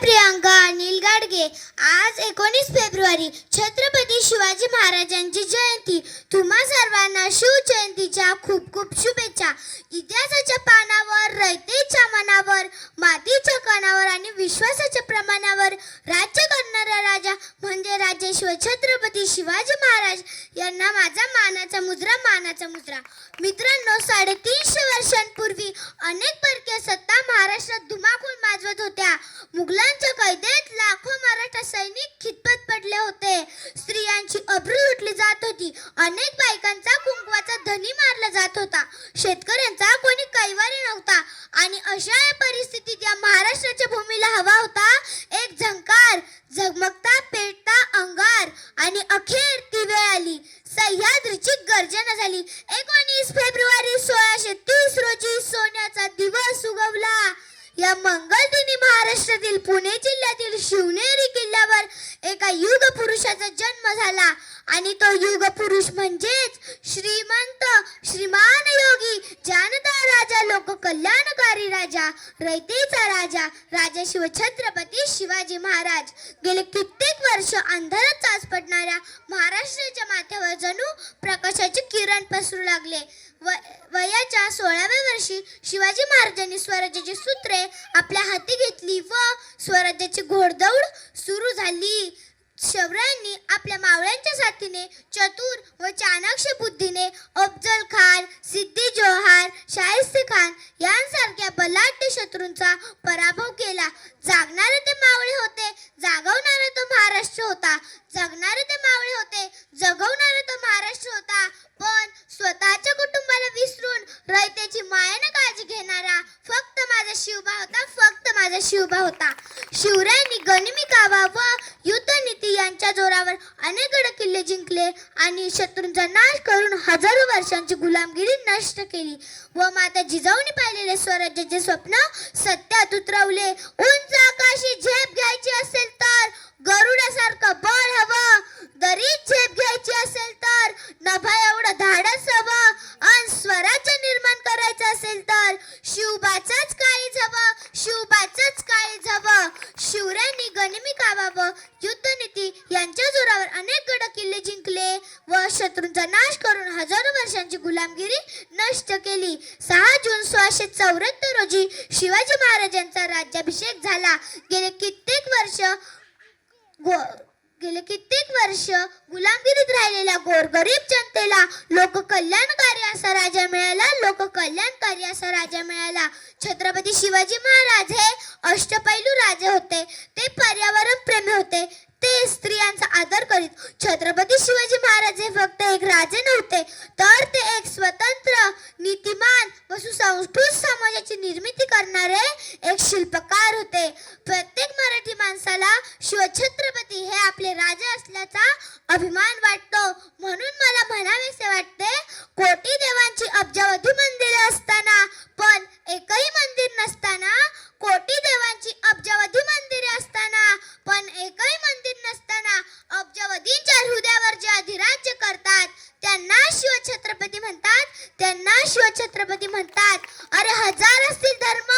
प्रियांका अनिल गाडगे. आज एकोणीस फेब्रुवारी छत्रपती शिवाजी महाराजांची जयंती. तुम्हा सर्वांना शिवजयंतीच्या खूप खूप शुभेच्छा. इतिहासाच्या पानावर रयतेच्या मनावर मातीच्या कणावर आणि विश्वासाच्या प्रमाणावर राज्य करणारा राजा म्हणजे राजेश्वर छत्रपती शिवाजी महाराज. यांना माझा मानाचा मुद्रा मानाचा मुद्रा. मित्रांनो साडेतीनशे वर्षांपूर्वी अनेक परकीय सत्ता महाराष्ट्रात धुमा मुघलांच्या कैदेत लाखो मराठा सैनिक खितपत पडले होते. स्त्रियांची अब्रू लुटली जात होती. अनेक बायकांचा कुंकवाचा धनी मारला जात होता. शेतकऱ्यांचा कोणी कैवारी नव्हता. आणि अशा या परिस्थितीत या महाराष्ट्राच्या भूमीला हवा होता एक झंकार झगमगता पेटता अंगार आणि अखेर ती वेळ आली. सह्याद्रीची गर्जना झाली. एकोणीस फेब्रुवारी सोळाशे तीस रोजी सोन्याचा दिवस उगवला या मंगल दिनी महाराष्ट्रातील पुणे जिल्ह्यातील शिवनेरी किल्ल्यावर एका युग पुरुषाचा जन्म झाला. आणि तो युग पुरुष म्हणजेच श्रीमंत श्रीमान योगी जानता राजा लोक कल्याणकारी राजा रयतेचा राजा राजा शिव छत्रपती शिवाजी महाराज. गेले कित्येक वर्ष अंधारात चाच पडणाऱ्या महाराष्ट्राच्या माथ्यावर जणू प्रकाशाचे किरण पसरू लागले. वयाच्या सोळाव्या वर्षी शिवाजी महाराजांनी स्वराज्याची सूत्रे आपल्या हाती घेतली व स्वराज्याची घोडदौड सुरू झाली. शौर्यांनी आपल्या मावळ्यांच्या साथीने चतुर व चाणाक्ष बुद्धीने अफजल खान सिद्धी जोहार शाहिस्त खान यांसारख्या बलाढ्य शत्रूंचा पराभव केला जागणारे ते मावळे होते जागवणारा तो महाराष्ट्र होता जगणारे ते मावळे होते जगवणारा तो महाराष्ट्र होता पण स्वतःच्या कुटुंबाला विसरून रयतेची मायानं काळजी घेणारा फक्त माझा शिवबा होता फक्त माझा शिवबा होता. शिवरायांनी गनिमी कावा व युद्धनीती यांच्या जोरावर अनेक गड किल्ले जिंकले आणि शत्रूंचा नाश करून हजारो वर्षांची गुलामगिरी नष्ट केली व माता जिजाऊनी पाहिलेले स्वराज्याचे स्वप्न सत्यात उतरवले. उंच आकाशी झेप घ्यायची व नाश करून हजारो वर्षांची गुलामगिरी नष्ट केली. सहा जून सोळाशे चौऱ्याहत्तर रोजी शिवाजी महाराजांचा राज्याभिषेक झाला. गेले कित्येक वर्ष गो गेले कित्येक वर्ष गुलामगिरीत राहिलेल्या गोरगरीब जनतेला लोक कल्याणकारी असा राजा मिळाला लोक कल्याणकारी असा राजा मिळाला. छत्रपती शिवाजी महाराज हे अष्टपैलू राजे होते. ते पर्यावरण प्रेमी होते ते स्त्रियांचा आदर करीत छत्रपती शिवाजी महाराज हे फक्त एक राजे नव्हते तर ते एक स्वतंत्र नीतिमान व सुसंस्कृत समाजाची निर्मिती करणारे एक शिल्पकार होते. प्रत्येक मराठी माणसाला शिवछत्रपती हे आपले राजा असल्याचा अभिमान वाटतो. ते म्हणतात. अरे हजार असतील धर्म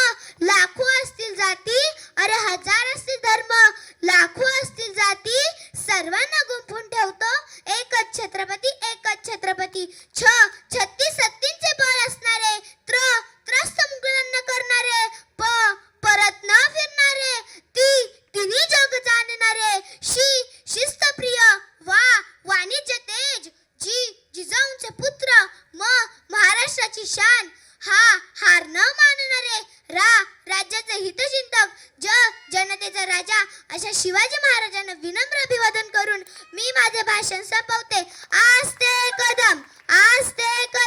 लाखो असतील जाती. अरे हजार असतील धर्म लाखो असतील जाती. सर्वांना गुंफून ठेवतो. एकच छत्रपती एकच छत्रपती. छ महाराष्ट्राची शान हा हार न मानणारे रा राज्याचे हितचिंतक ज जनतेचा राजा अशा शिवाजी महाराजांना विनम्र अभिवादन करून मी माझे भाषण संपवते. आस्ते कदम आस्ते कदम